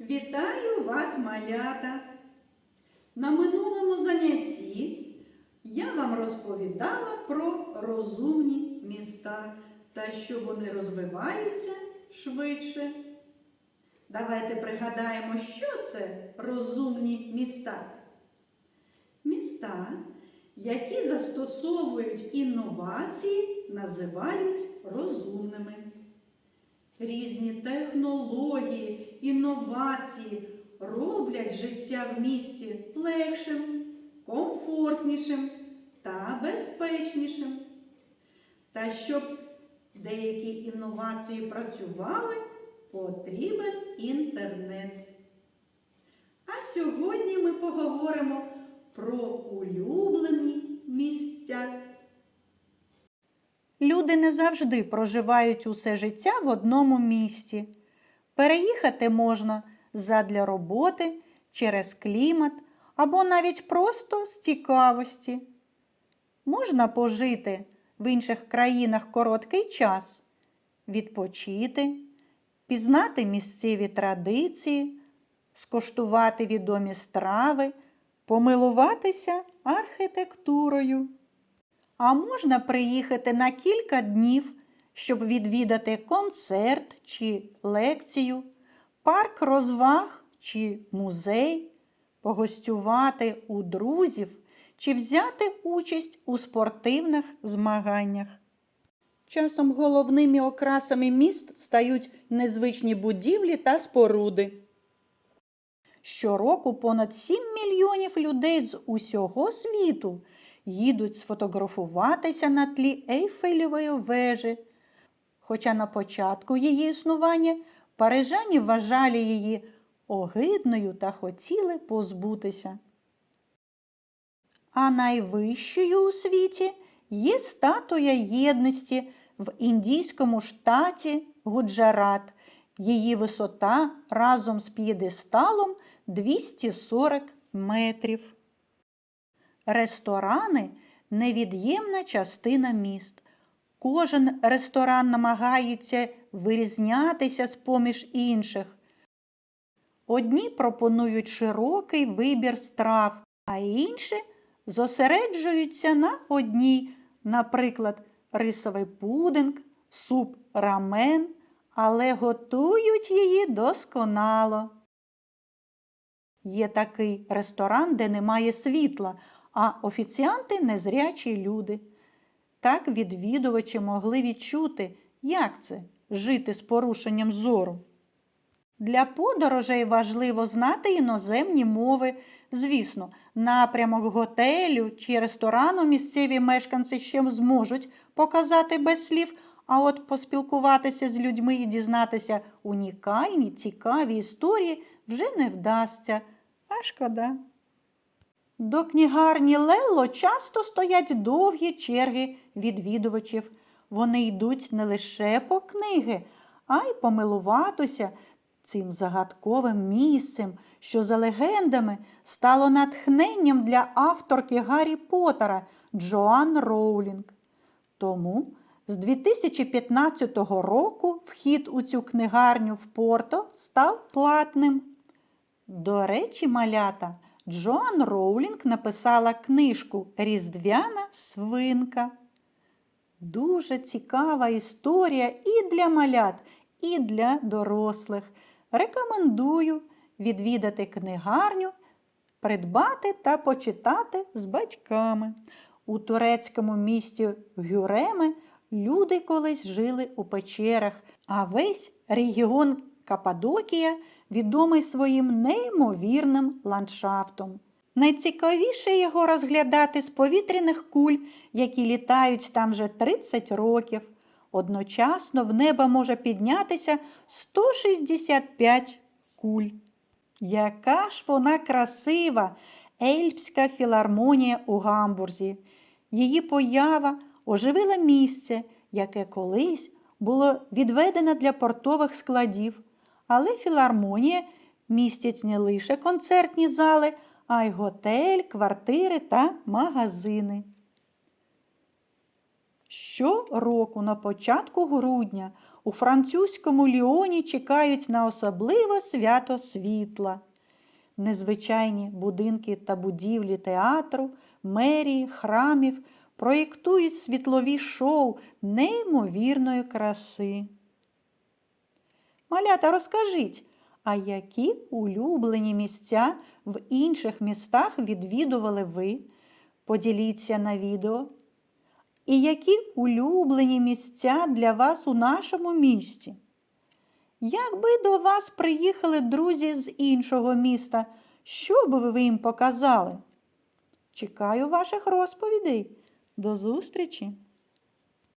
Вітаю вас, малята! На минулому занятті я вам розповідала про розумні міста та що вони розвиваються швидше. Давайте пригадаємо, що це розумні міста. Міста, які застосовують інновації, називають розумними. Різні технології, інновації роблять життя в місті легшим, комфортнішим та безпечнішим. Та щоб деякі інновації працювали, потрібен інтернет. А сьогодні ми поговоримо про улюблені місця. Люди не завжди проживають усе життя в одному місці. Переїхати можна задля роботи, через клімат або навіть просто з цікавості. Можна пожити в інших країнах короткий час, відпочити, пізнати місцеві традиції, скуштувати відомі страви, помилуватися архітектурою. А можна приїхати на кілька днів, щоб відвідати концерт чи лекцію, парк розваг чи музей, погостювати у друзів чи взяти участь у спортивних змаганнях. Часом головними окрасами міст стають незвичні будівлі та споруди. Щороку понад 7 мільйонів людей з усього світу їдуть сфотографуватися на тлі Ейфелевої вежі. Хоча на початку її існування парижані вважали її огидною та хотіли позбутися. А найвищою у світі є статуя єдності в індійському штаті Гуджарат. Її висота разом з п'єдесталом 240 метрів. Ресторани невід'ємна частина міст. Кожен ресторан намагається вирізнятися з поміж інших. Одні пропонують широкий вибір страв, а інші зосереджуються на одній, наприклад, рисовий пудинг, суп рамен, але готують її досконало. Є такий ресторан, де немає світла, а офіціанти незрячі люди. Так відвідувачі могли відчути, як це жити з порушенням зору. Для подорожей важливо знати іноземні мови. Звісно, напрямок готелю чи ресторану місцеві мешканці ще зможуть показати без слів, а от поспілкуватися з людьми і дізнатися унікальні, цікаві історії вже не вдасться, а шкода. До книгарні Лелло часто стоять довгі черги відвідувачів. Вони йдуть не лише по книги, а й помилуватися цим загадковим місцем, що за легендами стало натхненням для авторки Гаррі Поттера Джоан Роулінг. Тому з 2015 року вхід у цю книгарню в Порто став платним. До речі, малята, Джоан Роулінг написала книжку Різдвяна свинка. Дуже цікава історія і для малят, і для дорослих. Рекомендую відвідати книгарню, придбати та почитати з батьками. У турецькому місті Гюреме люди колись жили у печерах, а весь регіон Каппадокія відомий своїм неймовірним ландшафтом. Найцікавіше його розглядати з повітряних куль, які літають там вже 30 років. Одночасно в небо може піднятися 165 куль. Яка ж вона красива, Ельпська філармонія у Гамбурзі. Її поява оживила місце, яке колись було відведено для портових складів. Але філармонія містять не лише концертні зали, а й готель, квартири та магазини. Щороку на початку грудня у французькому Ліоні чекають на особливе свято світла. Незвичайні будинки та будівлі театру, мерії, храмів проєктують світлові шоу неймовірної краси. Малята, розкажіть, а які улюблені місця в інших містах відвідували ви? Поділіться на відео. І які улюблені місця для вас у нашому місті? Якби до вас приїхали друзі з іншого міста, що би ви їм показали? Чекаю ваших розповідей. До зустрічі!